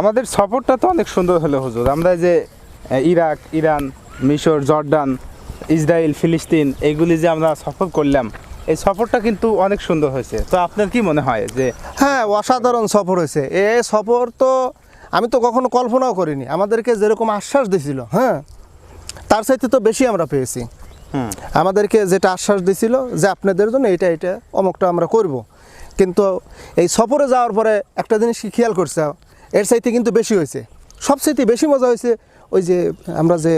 আমাদের সফরটা তো অনেক সুন্দর হলো হুজুর। আমরা যে ইরাক ইরান মিশর জর্ডান ইসরায়েল ফিলিস্তিন এইগুলি যে আমরা সফর করলাম এই সফরটা কিন্তু অনেক সুন্দর হয়েছে। তো আপনার কি মনে হয় যে হ্যাঁ অসাধারণ সফর হয়েছে। এ সফর তো আমি তো কখনো কল্পনাও করিনি। আমাদেরকে যেরকম আশ্বাস দিছিল হ্যাঁ তার চাইতে তো বেশি আমরা পেয়েছি। আমাদেরকে যেটা আশ্বাস দিছিল যে আপনাদের জন্য এটা এটা অমুকটা আমরা করব। কিন্তু এই সফরে যাওয়ার পরে একটা জিনিস কি খেয়াল করছে? এর চাইতে কিন্তু বেশি হয়েছে। সবচাইতে বেশি মজা হয়েছে ওই যে আমরা যে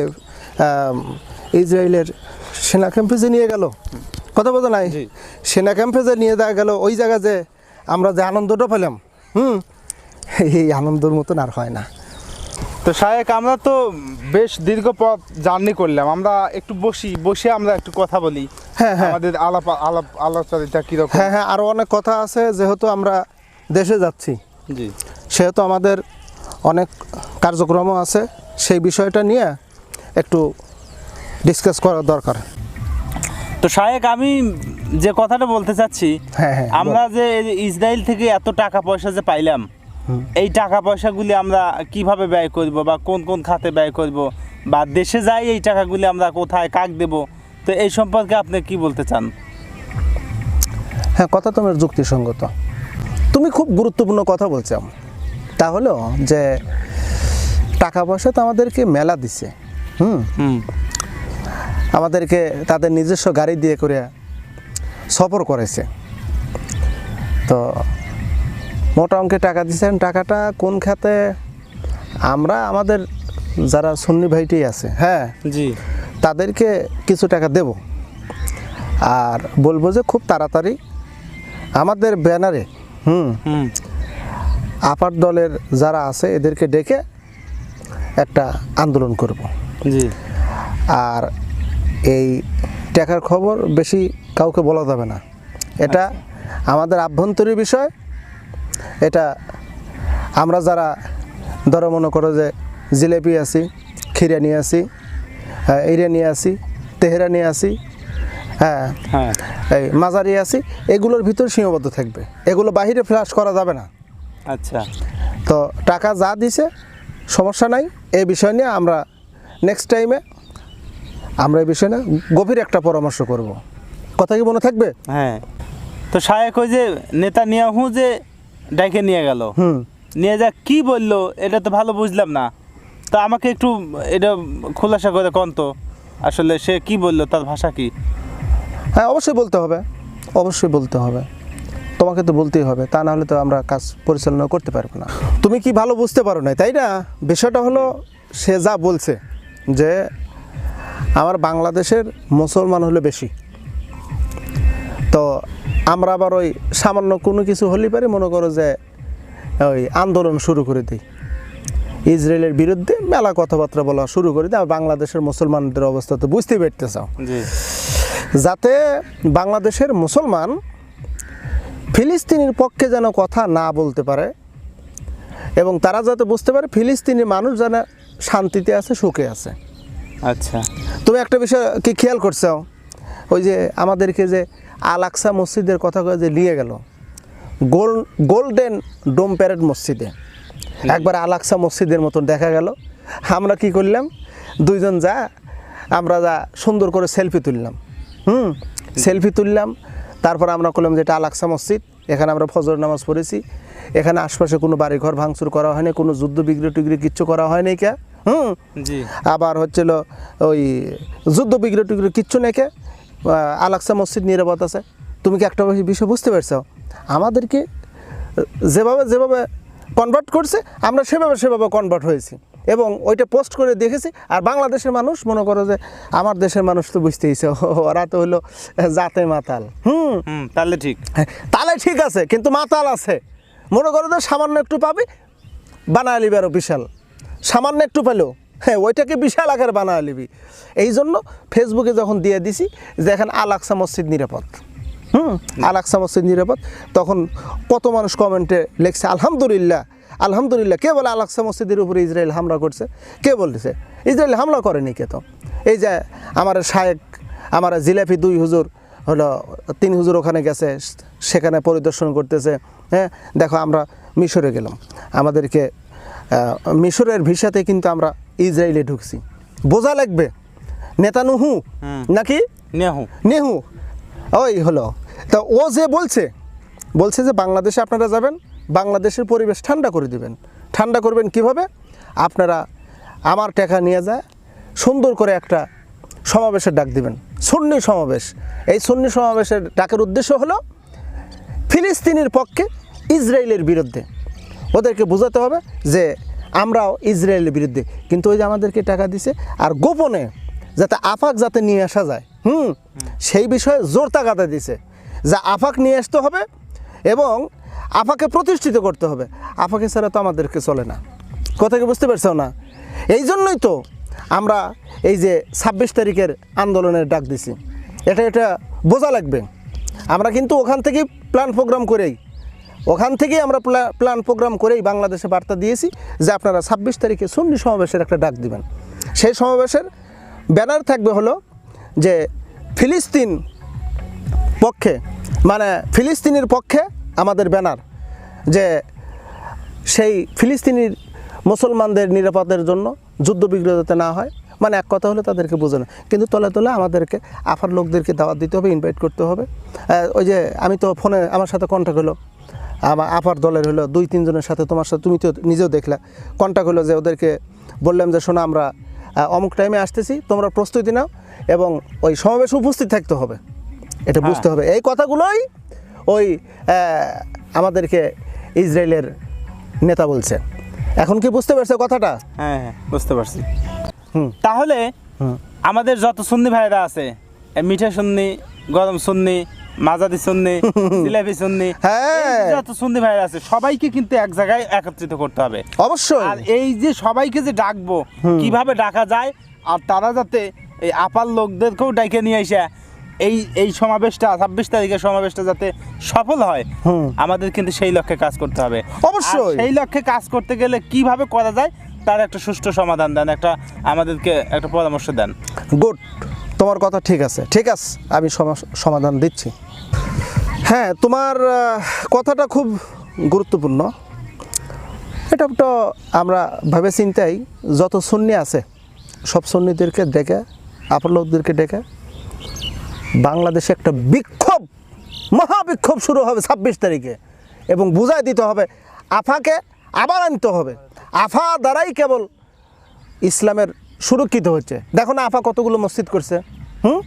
ইসরায়েলের সেনা ক্যাম্পে যে নিয়ে গেল। কথা বলতে নাই। সেনা ক্যাম্পে যে নিয়ে দেওয়া গেল ওই জায়গা যে আমরা যে আনন্দটা পেলাম হুম? এই আনন্দের মতন আর হয় না। তো শায়েক আমরা তো বেশ দীর্ঘ পথ জার্নি করলাম। আমরা একটু বসি বসে আমরা একটু কথা বলি। হ্যাঁ, হ্যাঁ। আমাদের আলাপ আলাপ আলোচনাটা কীরকম? হ্যাঁ হ্যাঁ আরও অনেক কথা আছে যেহেতু আমরা দেশে যাচ্ছি। জি। সেহেতু আমাদের অনেক কার্যক্রমও আছে সেই বিষয়টা নিয়ে একটু ডিসকাস করা দরকার। তো শায়েক আমি যে কথাটা বলতে চাচ্ছি হ্যাঁ, হ্যাঁ, আমরা যে ইসরায়েল থেকে এত টাকা পয়সা যে পাইলাম এই টাকা পয়সাগুলি আমরা কীভাবে ব্যয় করব বা কোন কোন খাতে ব্যয় করব বা দেশে যাই এই টাকাগুলি আমরা কোথায় কাক দেব তো এই সম্পর্কে আপনি কি বলতে চান? হ্যাঁ কথা তোমার যুক্তিসঙ্গত। তুমি খুব গুরুত্বপূর্ণ কথা বলছো। তাহলেও যে টাকা পয়সা তো আমাদেরকে মেলা দিছে হুম? হুম। আমাদেরকে তাদের নিজস্ব গাড়ি দিয়ে করে সফর করেছে। তো মোটা অঙ্কে টাকা দিচ্ছেন টাকাটা কোন খাতে? আমরা আমাদের যারা সুন্নি ভাইটি আছে হ্যাঁ? জি। তাদেরকে কিছু টাকা দেব। আর বলব যে খুব তাড়াতাড়ি আমাদের ব্যানারে হুম? হুম। আপার দলের যারা আছে এদেরকে ডেকে একটা আন্দোলন করব। জি। আর এই টাকার খবর বেশি কাউকে বলা যাবে না। এটা আমাদের আভ্যন্তরীণ বিষয়। এটা আমরা যারা ধরো মনে করো যে জিলেপি আছি খিরা নিয়ে আসি ইরা নিয়ে আসি তেহরা নিয়ে আসি হ্যাঁ হ্যাঁ। এই মাঝারি আছি এগুলোর ভিতর সীমাবদ্ধ থাকবে। এগুলো বাহিরে ফ্লাশ করা যাবে না। আচ্ছা। তো টাকা যা দিছে সমস্যা নাই এই বিষয় নিয়ে আমরা নেক্সট টাইমে আমরা এই বিষয় নিয়ে গভীর একটা পরামর্শ করব। কথা কি মনে থাকবে? হ্যাঁ। তো শায়েক ওই যে নেতা নিয়াহু যে ডাইকে নিয়ে গেল। হুম। নিয়ে যা কি বলল এটা তো ভালো বুঝলাম না। তা আমাকে একটু এটা খোলাসা করে কন তো আসলে সে কি বলল তার ভাষা কি? হ্যাঁ অবশ্যই বলতে হবে অবশ্যই বলতে হবে। তোমাকে তো বলতেই হবে তা না হলে তো আমরা কাজ পরিচালনা করতে পারব না। তুমি কি ভালো বুঝতে পারো না তাই না? বিষয়টা হলো সে যা বলছে যে আমার বাংলাদেশের মুসলমান হলে বেশি। তো আমরা আবার ওই সামান্য কোনো কিছু হলেই পারে মনে করো যে ওই আন্দোলন শুরু করে দিই। ইসরায়েলের বিরুদ্ধে মেলা কথাবার্তা বলা শুরু করে দিই আর বাংলাদেশের মুসলমানদের অবস্থা তো বুঝতেই পারতে চাও যাতে বাংলাদেশের মুসলমান ফিলিস্তিনের পক্ষে যেন কথা না বলতে পারে এবং তারা যাতে বুঝতে পারে ফিলিস্তিনের মানুষ যেন শান্তিতে আছে সুখে আছে। আচ্ছা। তুমি একটা বিষয় কি খেয়াল করছ? ওই যে আমাদেরকে যে আল আকসা মসজিদের কথা যে নিয়ে গেল গোল গোল্ডেন ডোম প্যারেড মসজিদে। একবার আল আকসা মসজিদের মতন দেখা গেল। আমরা কি করলাম? দুইজন যা আমরা যা সুন্দর করে সেলফি তুললাম। হুম সেলফি তুললাম। তারপর আমরা করলাম যে এটা আল আকসা মসজিদ এখানে আমরা ফজর নামাজ পড়েছি। এখানে আশপাশে কোনো বাড়িঘর ভাঙচুর করা হয়নি কোনো যুদ্ধ বিগ্রহ টিগ্রি কিচ্ছু করা হয়নি কে? হুম? আবার হচ্ছিল ওই যুদ্ধ বিগ্রহ টিগ্রি কিচ্ছু নেকে আলাক্সা মসজিদ নিরাপদ আছে। তুমি কি একটা বিষয় বুঝতে পারছ? আমাদেরকে যেভাবে যেভাবে কনভার্ট করছে আমরা সেভাবে সেভাবে কনভার্ট হয়েছি। এবং ওইটা পোস্ট করে দেখেছি। আর বাংলাদেশের মানুষ মনে করো যে আমার দেশের মানুষ তো বুঝতেইছে ওরা তো হলো জাতে মাতাল। হুম? হুম তাহলে ঠিক। হ্যাঁ, তাহলে ঠিক আছে কিন্তু মাতাল আছে। মনে করো যে সামান্য একটু পাবি বানায় নিবি আরও বিশাল সামান্য একটু পেলেও হ্যাঁ ওইটাকে বিশাল আকারে বানায় নিবি। এই জন্য ফেসবুকে যখন দিয়ে দিছি যে এখন আলাক্সা মসজিদ নিরাপদ। হুম? আলাক্সা মসজিদ নিরাপদ। তখন কত মানুষ কমেন্টে লিখছে আলহামদুলিল্লাহ। আলহামদুলিল্লাহ কে বলে আলাক্সা মসজিদের উপরে ইসরায়েল হামলা করছে? কে বলছে ইসরায়েল হামলা করেনি কে তো? এই যে আমার শায়েক আমার জিলাপি দুই হুজুর হলো তিন হুজুর ওখানে গেছে সেখানে পরিদর্শন করতেছে হ্যাঁ? দেখো আমরা মিশরে গেলাম। আমাদেরকে মিশরের ভিসাতে কিন্তু আমরা ইসরায়েলে ঢুকছি। বোঝা লাগবে? নেতানুহু। নাকি? নেহু। নেহু। ওই হলো। তা ও যে বলছে বলছে যে বাংলাদেশে আপনারা যাবেন? বাংলাদেশের পরিবেশ ঠান্ডা করে দিবেন। ঠান্ডা করবেন কীভাবে? আপনারা আমার টাকা নিয়ে যায়, সুন্দর করে একটা সমাবেশের ডাক দিবেন। সুন্নি সমাবেশ। এই সুন্নি সমাবেশের ডাকের উদ্দেশ্য হলো ফিলিস্তিনের পক্ষে ইসরায়েলের বিরুদ্ধে। ওদেরকে বোঝাতে হবে যে আমরাও ইসরায়েলের বিরুদ্ধে। কিন্তু ওই যে আমাদেরকে টাকা দিছে আর গোপনে যাতে আফাক যাতে নিয়ে আসা যায়, হুম? সেই বিষয়ে জোর তাগাদা দিছে যা আফাক নিয়ে আসতে হবে এবং আফাকে প্রতিষ্ঠিত করতে হবে। আফাকে ছাড়া তো আমাদেরকে চলে না। কথা কি বুঝতে পারছ না? এই জন্যই তো আমরা এই যে ছাব্বিশ তারিখের আন্দোলনের ডাক দিছি। এটা এটা বোঝা লাগবে। আমরা কিন্তু ওখান থেকেই প্ল্যান প্রোগ্রাম করেই, ওখান থেকেই আমরা প্লা- প্ল্যান প্রোগ্রাম করেই বাংলাদেশে বার্তা দিয়েছি যে আপনারা ছাব্বিশ তারিখে সুন্নি সমাবেশের একটা ডাক দিবেন। সেই সমাবেশের ব্যানার থাকবে হলো যে ফিলিস্তিন পক্ষে মানে ফিলিস্তিনের পক্ষে আমাদের ব্যানার যে সেই ফিলিস্তিনির মুসলমানদের নিরাপদের জন্য যুদ্ধবিগ্রহ যাতে না হয় মানে এক কথা হলো তাদেরকে বোঝানো কিন্তু তলে তলে আমাদেরকে আফার লোকদেরকে দাওয়াত দিতে হবে ইনভাইট করতে হবে। ওই যে আমি তো ফোনে আমার সাথে কন্ট্যাক্ট হলো আমার আপার দলের হলো দুই তিনজনের সাথে তোমার সাথে তুমি তো নিজেও দেখলা। কন্ট্যাক্ট হলো যে ওদেরকে বললাম যে শোনো আমরা অমুক টাইমে আসতেছি তোমরা প্রস্তুতি নাও এবং ওই সমাবেশে উপস্থিত থাকতে হবে। এটা বুঝতে হবে। এই কথাগুলোই ওই আমাদেরকে ইসরায়েলের নেতা বলছে। এখন কি বুঝতে পারছ কথাটা? হ্যাঁ হ্যাঁ বুঝতে পারছি। তাহলে আমাদের যত সুন্নি ভাইরা আছে মিঠা সুন্নি গরম সুন্নি মাজাদি সুন্নি জিলাপি সুন্নি হ্যাঁ। যত সুন্নি ভাইরা আছে সবাইকে কিন্তু এক জায়গায় একত্রিত করতে হবে। অবশ্যই। আর এই যে সবাইকে যে ডাকবো কীভাবে ডাকা যায় আর তারা যাতে এই আপার লোকদেরকেও ডাকে নিয়ে এসে এই এই সমাবেশটা ছাব্বিশ তারিখের সমাবেশটা যাতে সফল হয় হুম। আমাদের কিন্তু সেই লক্ষ্যে কাজ করতে হবে। অবশ্যই। সেই লক্ষ্যে কাজ করতে গেলে কীভাবে করা যায় তার একটা সুষ্ঠু সমাধান দেন একটা আমাদেরকে একটা পরামর্শ দেন। গুড। তোমার কথা ঠিক আছে। ঠিক আছে আমি সমা- সমাধান দিচ্ছি। হ্যাঁ তোমার কথাটা খুব গুরুত্বপূর্ণ। এটা তো আমরা ভেবে চিন্তাই যত সুন্নি আছে সব সুন্নিদেরকে ডেকে আপন লোকদেরকে ডেকে বাংলাদেশে একটা বিক্ষোভ, মহাবিক্ষোভ শুরু হবে ছাব্বিশ তারিখে। এবং বুঝাই দিতে হবে, আফাকে আবার আনতে হবে। আফা দ্বারাই কেবল ইসলামের সুরক্ষিত হচ্ছে। দেখো না আফা কতগুলো মসজিদ করছে, হুম?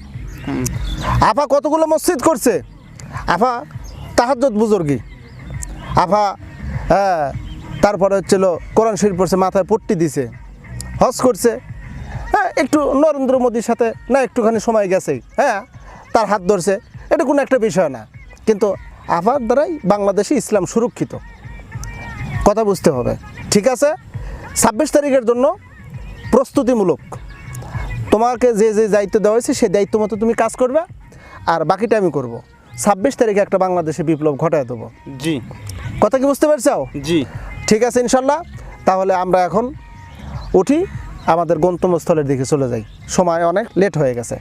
আফা কতগুলো মসজিদ করছে? আফা তাহাজ্জত বুজুর্গি। আফা হ্যাঁ তারপরে হচ্ছিল কোরআন শরীফ পড়ছে, মাথায় পট্টি দিছে, হজ করছে। হ্যাঁ একটু নরেন্দ্র মোদীর সাথে না একটুখানি সময় গেছে। হ্যাঁ তার হাত ধরছে। এটা কোনো একটা বিষয় না। কিন্তু আফার দ্বারাই বাংলাদেশে ইসলাম সুরক্ষিত। কথা বুঝতে হবে। ঠিক আছে? ছাব্বিশ তারিখের জন্য প্রস্তুতিমূলক। তোমাকে যে যে দায়িত্ব দেওয়া হয়েছে সেই দায়িত্ব মতো তুমি কাজ করবে। আর বাকিটা আমি করব। ছাব্বিশ তারিখে একটা বাংলাদেশে বিপ্লব ঘটায় দেবো। জি। কথা কি বুঝতে পারছ? জি। ঠিক আছে ইনশাল্লাহ। তাহলে আমরা এখন উঠি। আমাদের গন্তব্যস্থলের দিকে চলে যাই। সময় অনেক লেট হয়ে গেছে।